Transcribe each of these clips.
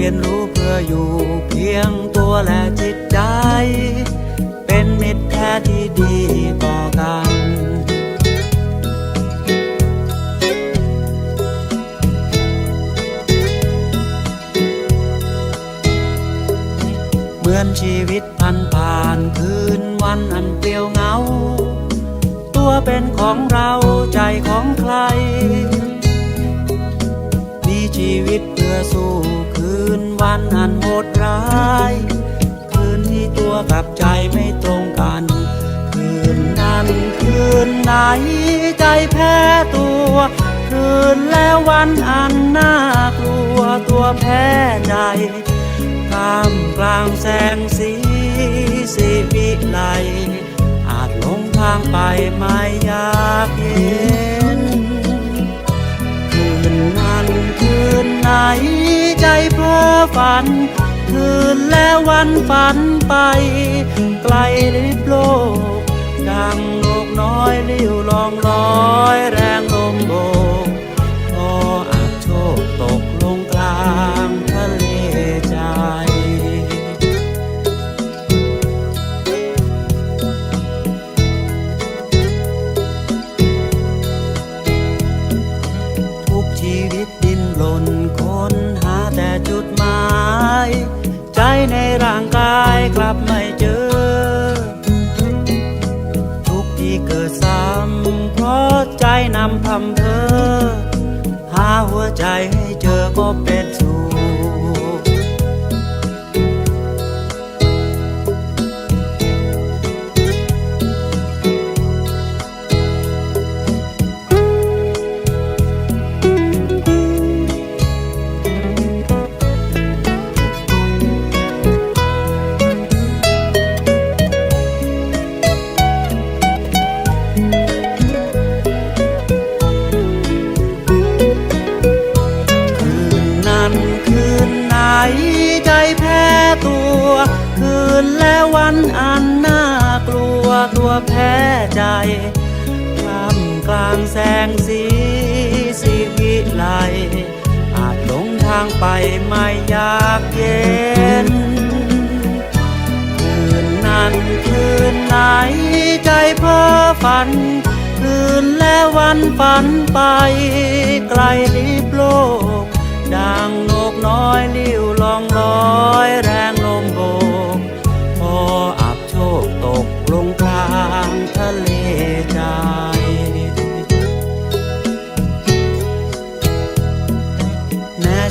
รียนรู้เพื่ออยู่เพียงตัวและจิตใจ เป็นมิตรแท้ที่ดีต่อกันเหมือนชีวิตพันผ่านคืนวันอันเปลี่ยวเหงา ตัวเป็นของเราใจของใคร มีชีวิตเพื่อสู้ันอันโหดร้าย คืนที่ตัวกับใจไม่ตรงกัน คืนนั้นคืนไหนใจแพ้ตัว คืนแล้ววันอันน่ากลัวตัวแพ้ใจท่ามกลางแสงสีสีวิไลอาจหลงทางไปไม่อยากเห็นคืนนั้นคืน ฝัน คืนและวันฝันไป ไกลลิบโลก ดังโลกน้อยลิ้วลองลอยแรงลมโบก เไปไม่อยากเย็น คืนนั้นคืนไหนใจเพ้อฝัน คืนและวันฝันไป ไกลลิบโลกดังนกน้อยลิ้วลองลอยแรง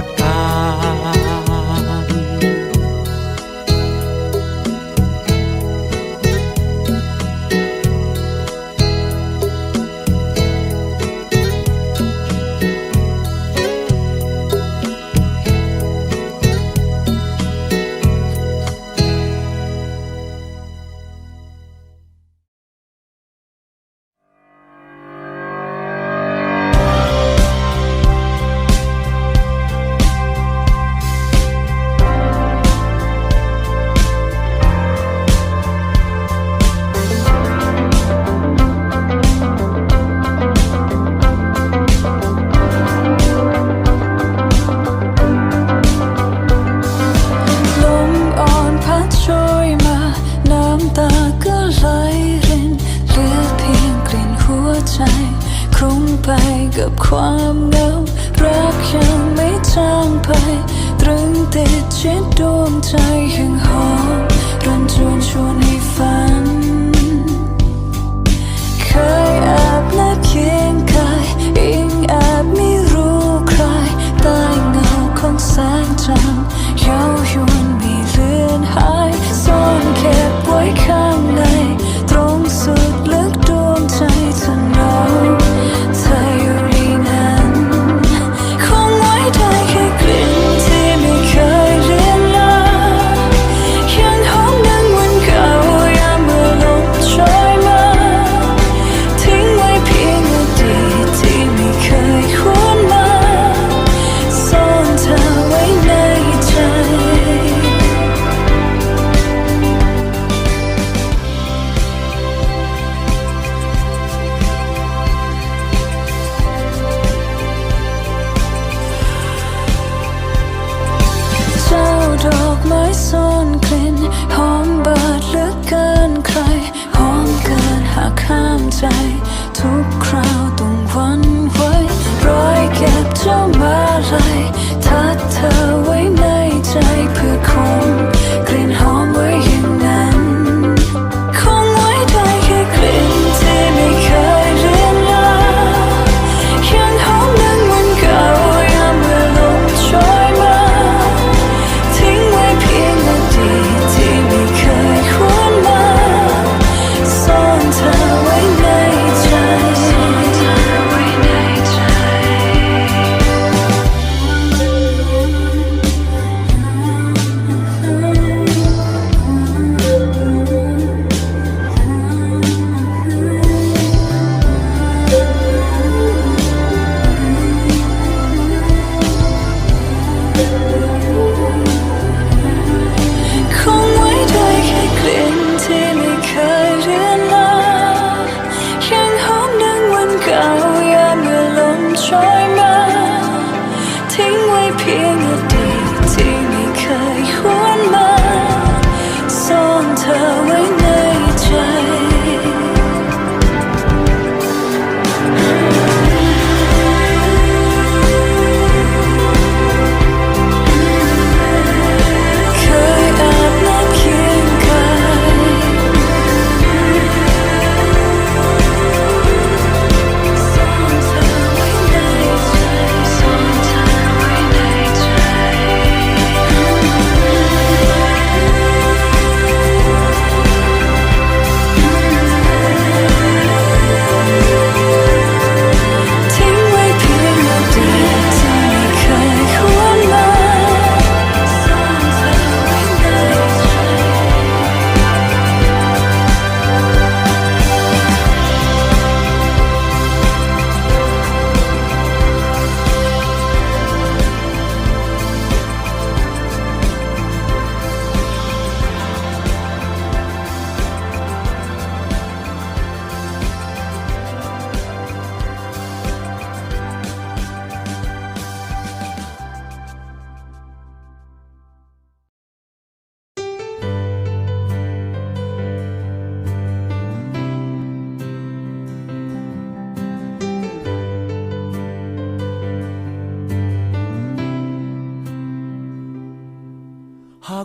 ด ติดชิดดวงใจแห่งหอมรันจวนชวนให้ 마라이 타타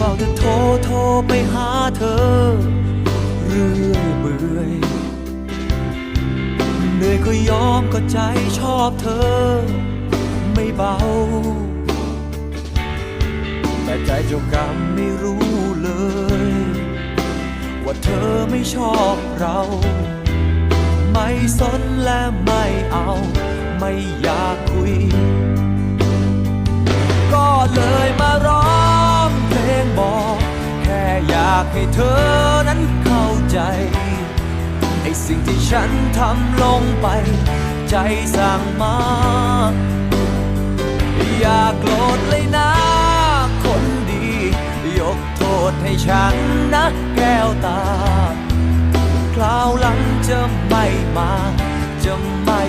เฝ้าจะโทรโทรไปหาเธอ เรื่อยเบื่อยเหนื่อยก็ยอมก็ใจชอบเธอ ไม่เบา แต่ใจเจ้ากรรมไม่รู้เลย ว่าเธอไม่ชอบเรา ไม่สนและไม่เอา ไม่อยากคุย ก็เลยมาร้อง บอก แค่อยากให้เธอนั้นเข้าใจไอ้สิ่งที่ฉันทำลงไป ใจสั่งมา อย่าโกรธเลยนะ คนดี ยกโทษให้ฉันนะแก้วตา คราวหลังจะไม่มา จะไม่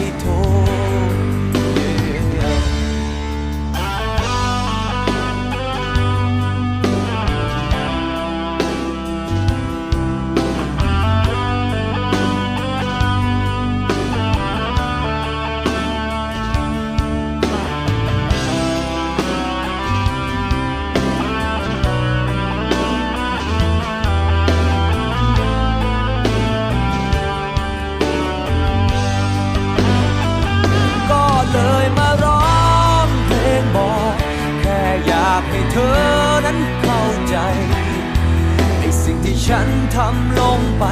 ฉันทำลงไป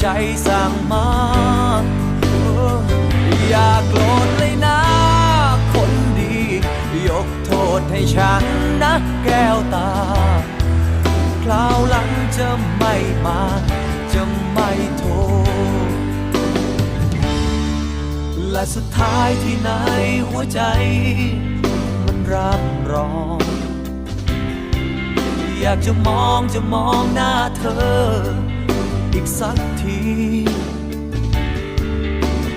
ใจสั่งมาอย่าโกรธเลยนะ คนดี ยกโทษให้ฉันนะแก้วตา คราวหลังจะไม่มา จะไม่โทษ และสุดท้ายที่ไหนหัวใจ มันรับรอง อยากจะมองจะมองหน้าเธอ อีกสักที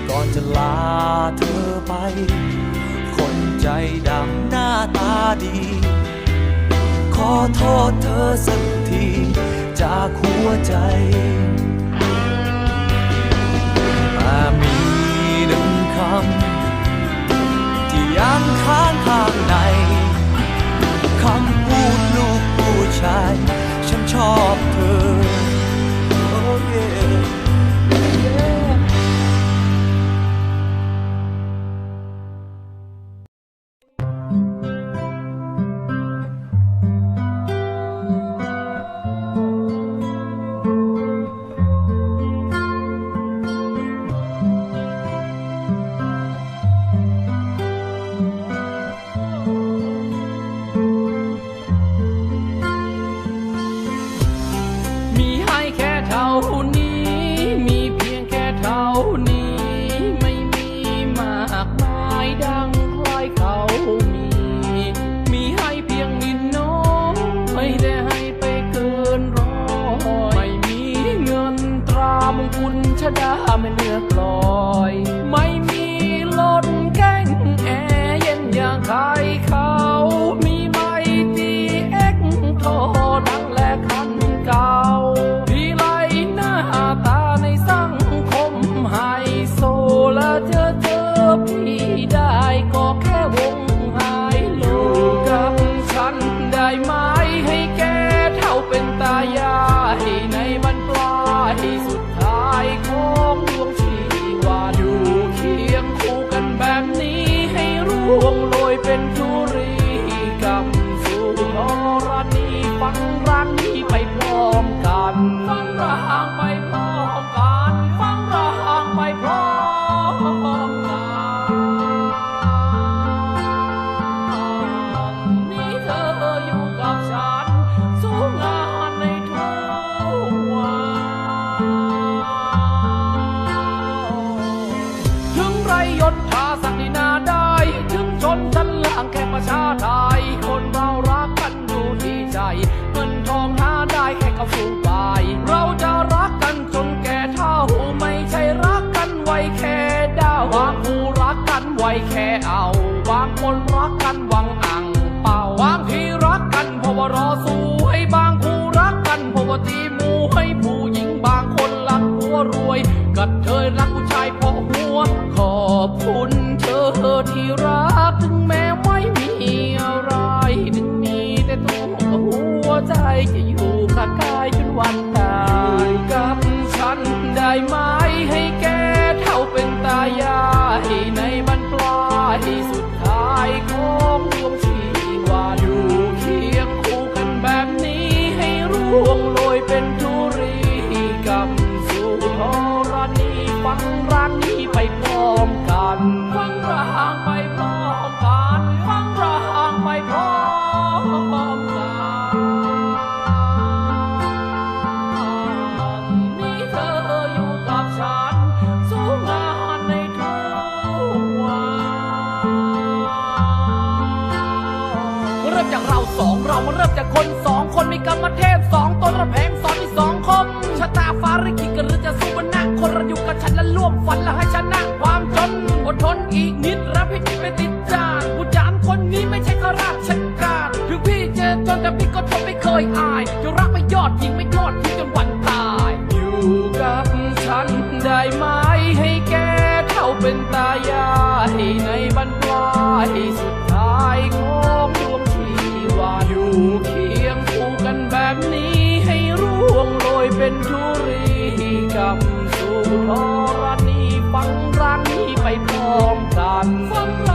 ก่อนจะลาเธอไป คนใจดำหน้าตาดี ขอโทษเธอสักที จากหัวใจแต่มีหนึ่งคำ ที่ยังค้างข้างในคำ ชาย ฉันชอบเธอ เลือกลอ เริ่มจากเราสองเรามาเริ่มจากคนสองคนมีกรรมเทพสองตนระแพงสอนมีสองคมชะตาฟ้าริขิตกันหรือจะสู้กันหน้าคนเราอยู่กับฉันและร่วมฝันและให้ชนะความจนอดทนอีกนิดรับให้จิตไปติดจานผู้จานคนนี้ไม่ใช่ข้าราชการถึงพี่เจอจนแต่พี่ก็ทนไม่เคยอาย ธรณีฟังรักนี้ไปพร้อมกันฟังรั